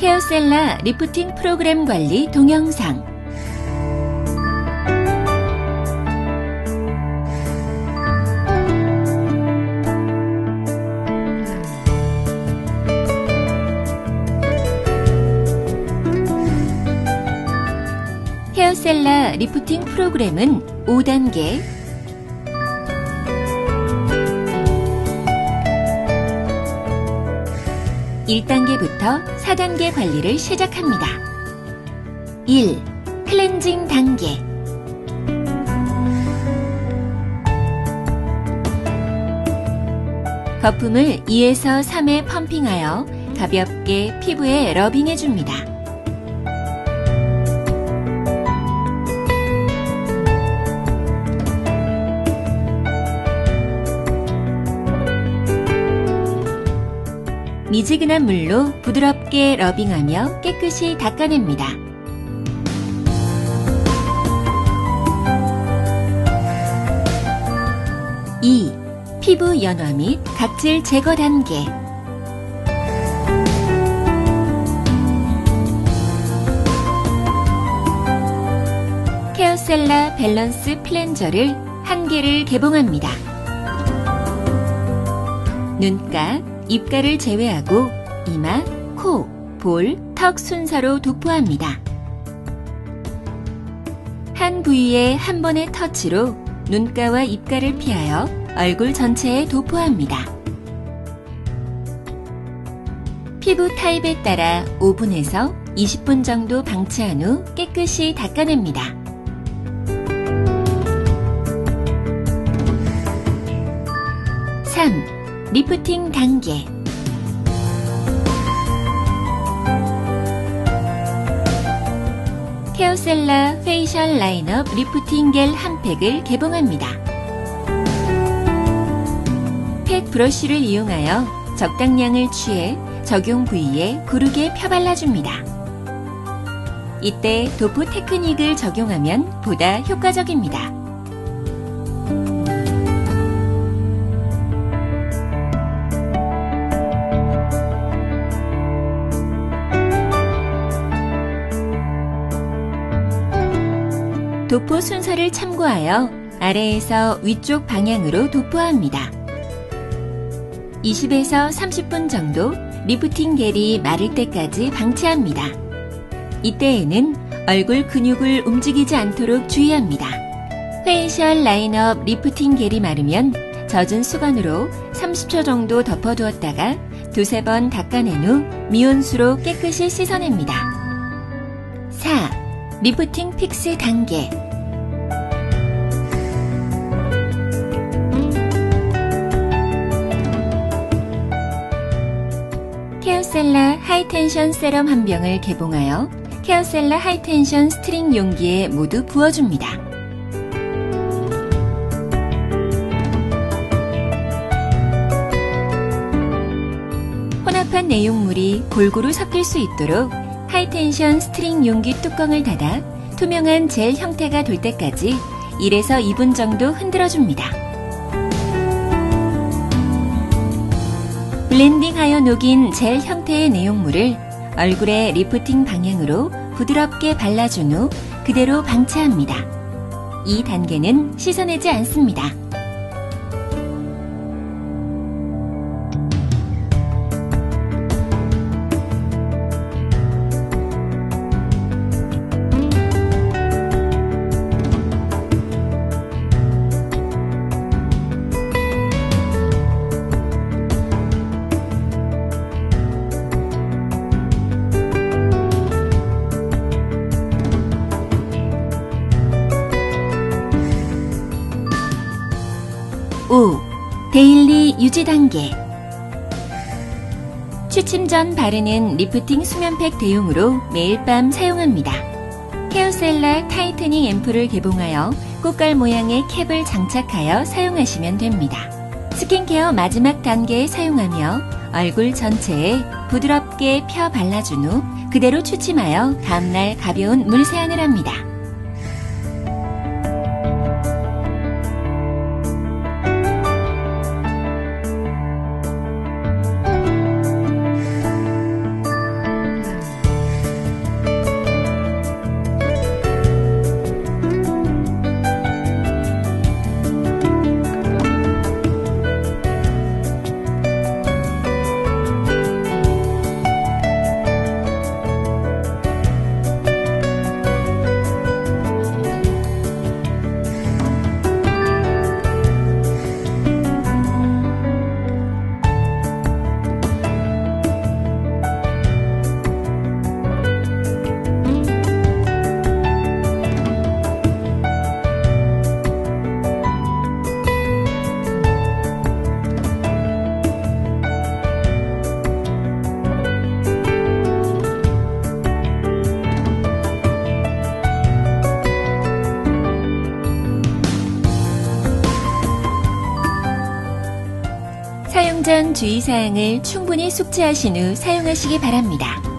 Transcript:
케어셀라 리프팅 프로그램 관리 동영상. 헤어셀라 리프팅 프로그램은 5단계 1단계부터 4단계 관리를 시작합니다. 1. 클렌징 단계 거품을 2에서 3회 펌핑하여 가볍게 피부에 러빙해 줍니다. 미지근한 물로 부드럽게 러빙하며 깨끗이 닦아냅니다. (2) 피부 연화 및 각질 제거 단계 케어셀라 밸런스 플렌저를 한 개를 개봉합니다. 눈가, 입가를 제외하고 이마, 코, 볼, 턱 순서로 도포합니다. 한 부위에 한 번의 터치로 눈가와 입가를 피하여 얼굴 전체에 도포합니다. 피부 타입에 따라 5분에서 20분 정도 방치한 후 깨끗이 닦아냅니다. 3. 리프팅 단계 케어셀라 페이셜 라인업 리프팅 겔 한 팩을 개봉합니다. 팩 브러쉬를 이용하여 적당량을 취해 적용 부위에 고르게 펴발라줍니다. 이때 도포 테크닉을 적용하면 보다 효과적입니다. 도포 순서를 참고하여 아래에서 위쪽 방향으로 도포합니다. 20에서 30분 정도 리프팅 겔이 마를 때까지 방치합니다. 이때에는 얼굴 근육을 움직이지 않도록 주의합니다. 페이셜 라인업 리프팅 겔이 마르면 젖은 수건으로 30초 정도 덮어두었다가 두세 번 닦아낸 후 미온수로 깨끗이 씻어냅니다. 4. 리프팅 픽스 단계 케어셀라 하이텐션 세럼 한 병을 개봉하여 케어셀라 하이텐션 스트링 용기에 모두 부어줍니다. 혼합한 내용물이 골고루 섞일 수 있도록 하이텐션 스트링 용기 뚜껑을 닫아 투명한 젤 형태가 될 때까지 1에서 2분 정도 흔들어줍니다. 블렌딩하여 녹인 젤 형태의 내용물을 얼굴의 리프팅 방향으로 부드럽게 발라준 후 그대로 방치합니다. 이 단계는 씻어내지 않습니다. 데일리 유지 단계 취침 전 바르는 리프팅 수면팩 대용으로 매일 밤 사용합니다. 헤어셀라 타이트닝 앰플을 개봉하여 꽃갈 모양의 캡을 장착하여 사용하시면 됩니다. 스킨케어 마지막 단계에 사용하며 얼굴 전체에 부드럽게 펴 발라준 후 그대로 취침하여 다음날 가벼운 물 세안을 합니다. 주의사항을 충분히 숙지하신 후 사용하시기 바랍니다.